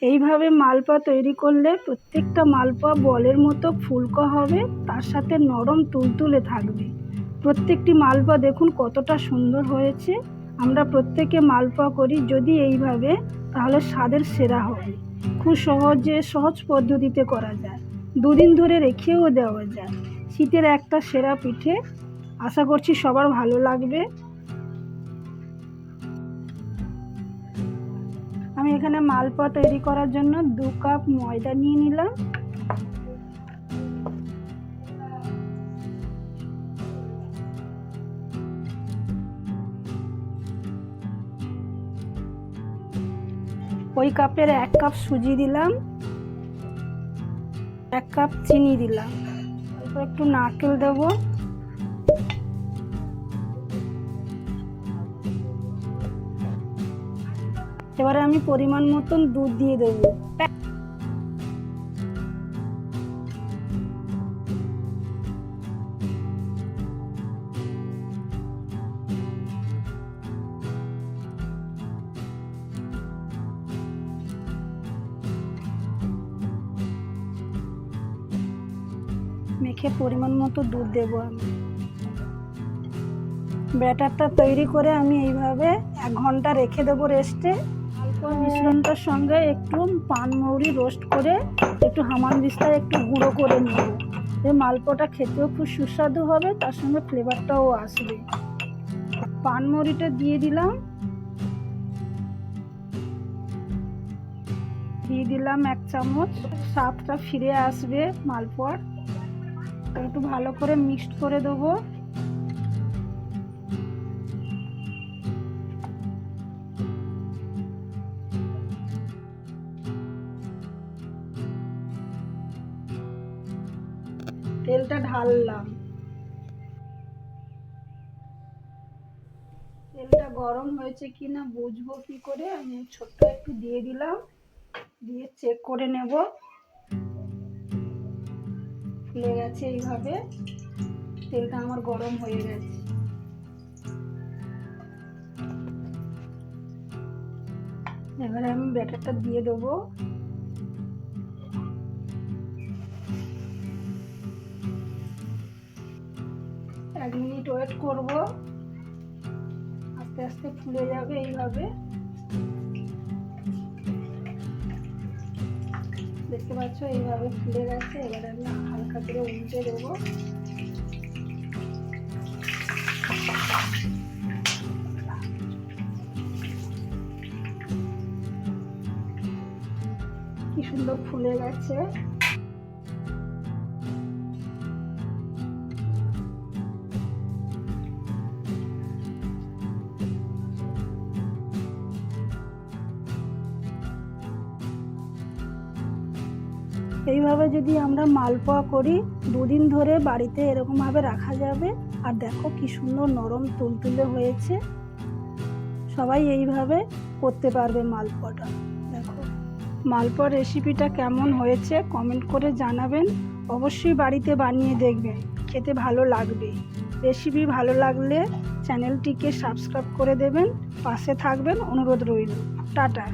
এইভাবে মালপোয়া তৈরি করলে প্রত্যেকটা মালপোয়া বলের মতো ফুলকো হবে, তার সাথে নরম তুলতুলে থাকবে। প্রত্যেকটি মালপোয়া দেখুন কতটা সুন্দর হয়েছে। আমরা প্রত্যেকে মালপোয়া করি যদি এইভাবে, তাহলে স্বাদের সেরা হবে। খুব সহজে, সহজ পদ্ধতিতে করা যায়। দুদিন ধরে রেখেও দেওয়া যায়। শীতের একটা সেরা পিঠে। আশা করছি সবার ভালো লাগবে। আমি এখানে মালপোয়া তৈরি করার জন্য দু কাপ ময়দা নিয়ে নিলাম। ওই কাপের এক কাপ সুজি দিলাম, এক কাপ চিনি দিলাম। একটু নারকেল দেবো। এবারে আমি পরিমাণ মতন দুধ দিয়ে দেবো। মেখে পরিমাণ মতো দুধ দেবো আমি। ব্যাটারটা তৈরি করে আমি এইভাবে এক ঘণ্টা রেখে দেবো রেস্টে মিশ্রণটার সঙ্গে একটু পানমৌরি রোস্ট করে একটু হামান দিস্তায় একটু গুঁড়ো করে নেব। এই মালপোটা খেতেও খুব সুস্বাদু হবে, তার সঙ্গে ফ্লেভারটাও আসবে। পানমৌরিটা দিয়ে দিলাম। দিয়ে দিলাম এক চামচ, স্বাদটা ফিরে আসবে মালপোয়ার। একটু ভালো করে মিক্সড করে দেবো। তেলটা ঢাললাম। তেলটা গরম হয়েছে কি না বুঝব কি করে? আমি ছোট্ট একটু দিয়ে দিলাম, দিয়ে চেক করে নেব। ফুলে গেছে এইভাবে। তেলটা আমার গরম হয়ে গেছে। এবারে আমি ব্যাটারটা দিয়ে দেবো। এক মিনিট ওয়েট করব। আস্তে আস্তে ফুলে যাবে এইভাবে। দেখতে পাচ্ছ, এইভাবে ফুলে গেছে। এবার আমি হালকা করে উল্টে দেবো। কি সুন্দর ফুলে গেছে। এইভাবে যদি আমরা মালপোয়া করি, দুদিন ধরে বাড়িতে এরকমভাবে রাখা যাবে। আর দেখো কি সুন্দর নরম তুলতুলে হয়েছে। সবাই এইভাবে করতে পারবে মালপোয়াটা। দেখো, মালপোয়া রেসিপিটা কেমন হয়েছে কমেন্ট করে জানাবেন। অবশ্যই বাড়িতে বানিয়ে দেখবেন, খেতে ভালো লাগবে। রেসিপি ভালো লাগলে চ্যানেলটিকে সাবস্ক্রাইব করে দেবেন। পাশে থাকবেন, অনুরোধ রইল। টাটা।